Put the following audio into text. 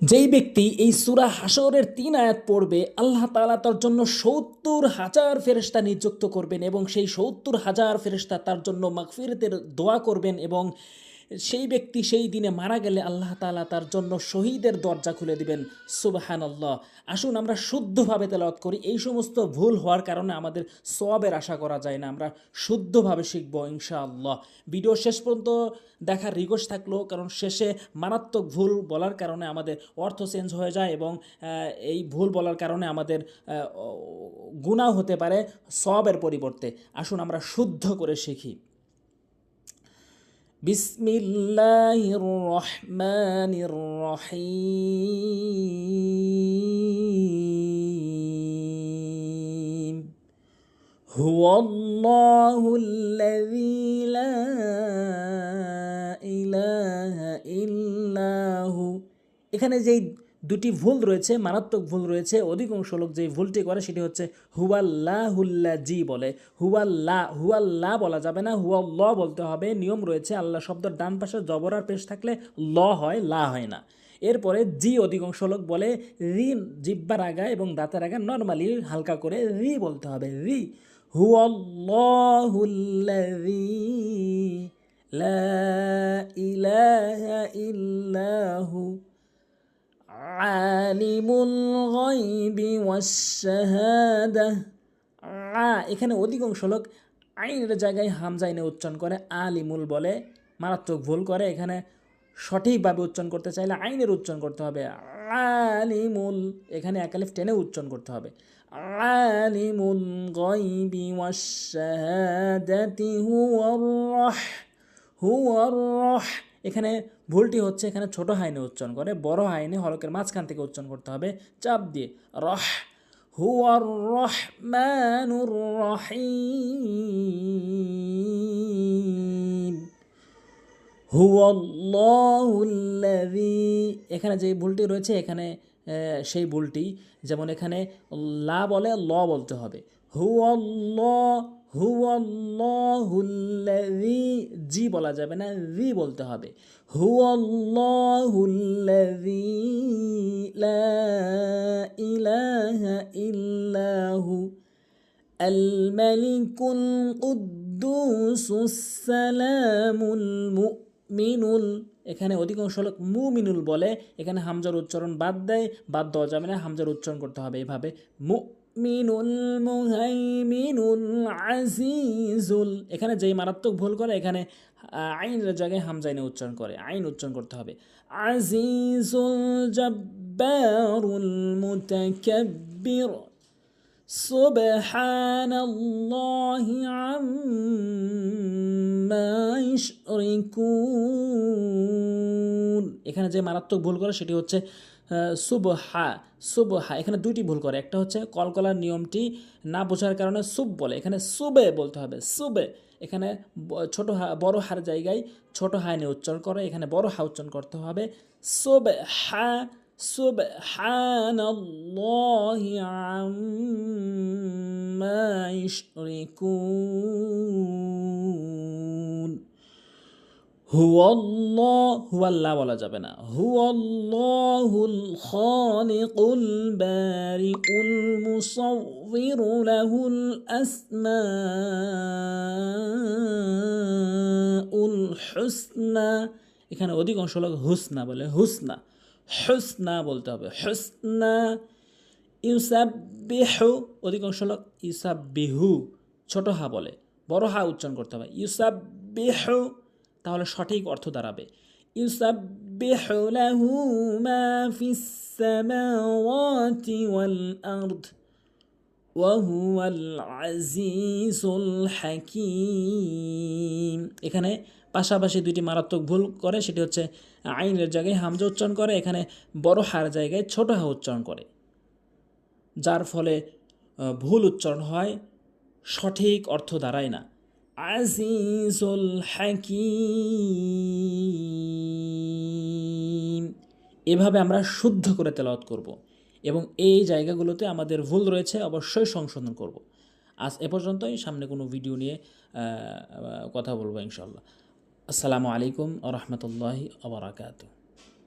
যেই ব্যক্তি এই সুরা হাসরের তিন আয়াত পড়বে, আল্লাহ তালা তার জন্য সত্তর হাজার ফেরেশতা নিযুক্ত করবেন এবং সেই সত্তর হাজার ফেরেশতা তার জন্য মাকফিরতের দোয়া করবেন এবং সেই ব্যক্তি সেই দিনে মারা গেলে আল্লাহ তাআলা তার জন্য শহীদের দরজা খুলে দিবেন। সুবাহান আল্লাহ আসুন আমরা শুদ্ধভাবে তেলাওয়াত করি। এই সমস্ত ভুল হওয়ার কারণে আমাদের সবের আশা করা যায় না। আমরা শুদ্ধভাবে শিখব ইনশাআল্লাহ। ভিডিও শেষ পর্যন্ত দেখার রিকোয়েস্ট থাকল, কারণ শেষে মারাত্মক ভুল বলার কারণে আমাদের অর্থ চেঞ্জ হয়ে যায় এবং এই ভুল বলার কারণে আমাদের গুণাও হতে পারে সবের পরিবর্তে। আসুন আমরা শুদ্ধ করে শিখি। بسم الله الرحمن الرحيم. هو الله الذي لا إله إلا هو. إخانا زيد দুটি ভুল রয়েছে, মারাত্মক ভুল রয়েছে। অধিকাংশ লোক যে ভুলটি করে সেটি হচ্ছে হুয়াল্লা হুল্লা জি বলে। হুয়াল্লা হুয়াল্লা বলা যাবে না, হুয়াল্ল বলতে হবে। নিয়ম রয়েছে, আল্লাহ শব্দের ডান পাশে জবর আর পেশ থাকলে ল হয়, লা হয় না। এরপরে জি অধিকাংশ লোক বলে রি জিব্বার আগা এবং দাঁতের আগা নর্মালি, হালকা করে রি বলতে হবে, রি। হুয়াল্লাহুল্লাযী, লা ইলাহা ইল্লাহু। আলিমুল গায়বি ওয়াশ-শাহাদা। আ, এখানে অধিকাংশ লোক আইনের জায়গায় হামজা এনে উচ্চারণ করে, আলিমুল বলে, মারাত্মক ভুল করে। এখানে সঠিকভাবে উচ্চারণ করতে চাইলে আইনের উচ্চারণ করতে হবে। আলিমুল, এখানে একালিফ টেনে উচ্চারণ করতে হবে। আলিমুল গায়বি ওয়াশ-শাহাদাতি হুয়ার রাহ হুয়ার রাহ এখানে ভুলটি হচ্ছে এখানে ছোট হাইনে উচ্চারণ করে, বড় হাইনে হলকের মাঝখান থেকে উচ্চারণ করতে হবে, চাপ দিয়ে, রহ, হুয়ার রহমানুর রহিম। হুয়াল্লাহুল্লাযী, এখানে যে ভুলটি রয়েছে, এখানে সেই ভুলটি, যেমন এখানে লা বলে ল বলতে হবে। হুয়াল্লাহ হুয়াল্লাহুল্লাযী, জি বলা যাবে না জি বলতে হবে। হুয়াল্লাহুল্লাযী, লা ইলাহা ইল্লাহু আল মালিকুল কুদ্দুসুস সালামুল মুমিনুল। এখানে অধিকাংশ লোক মুমিনুল বলে, এখানে হামজার উচ্চারণ বাদ দেয়, বাদ দেওয়া যাবে না, হামজার উচ্চারণ করতে হবে এভাবে। মু আজিজুল এখানে যেই মারাত্মক ভুল করে এখানে আহ, আইনের জায়গায় হামজা এনে উচ্চারণ করে আইন উচ্চারণ করতে হবে আজিজুল জব্বারুল মুতাকাব্বির سبحان الله عما يشركون এখানে যে মারাত্মক ভুল করে সেটি হচ্ছে আহ, সুবহা সুবহা এখানে দুইটি ভুল করে একটা হচ্ছে কলকলার নিয়মটি না বোঝার কারণে সুব বলে এখানে সুবে বলতে হবে সুবে এখানে ব- ছোট হা বড় হার জায়গায় ছোট হায় নিয়ে উচ্চারণ করে এখানে বড় হা উচ্চারণ করতে হবে সুবহা سبحان الله عما يشركون হুয়াল্লাহ হুয়াল্লাহ বলা যাবে না। হুয়াল্লাহুল খালিকুল বারিউল মুসাউইর লাহুল আসমাউল হুসনা। এখানে অধিকাংশ লোক হুসনা বলে, হুসনা। হুসনা বলতে হবে। হুসনা, ইউসাব্বিহু, অধিকাংশ লোক ইউসাব্বিহু, ছোট হা বলে। বড় হা উচ্চারণ করতে হবে। ইউসাব্বিহু তাহলে সঠিক অর্থ দাঁড়াবে ইউসাবিহু লাহু মা ফিস সামাওয়াতি ওয়াল আরদ وهو العزيز الحكيم এখানে পাশাপাশি দুইটি মারাত্মক ভুল করে সেটি হচ্ছে আইনের জায়গায় হামজা উচ্চারণ করে এখানে বড় হার জায়গায় ছোট হা উচ্চারণ করে যার ফলে আহ, ভুল উচ্চারণ হয় সঠিক অর্থ দাঁড়ায় না আজিজুল হাকিম। এভাবে আমরা শুদ্ধ করে তেলাওয়াত করব এবং এই জায়গাগুলোতে আমাদের ভুল রয়েছে, অবশ্যই সংশোধন করব। আজ এ পর্যন্তই, সামনে কোনো ভিডিও নিয়ে কথা বলব ইনশাল্লাহ আসসালামু আলাইকুম আ রহমতুল্লাহি আবরাকাতু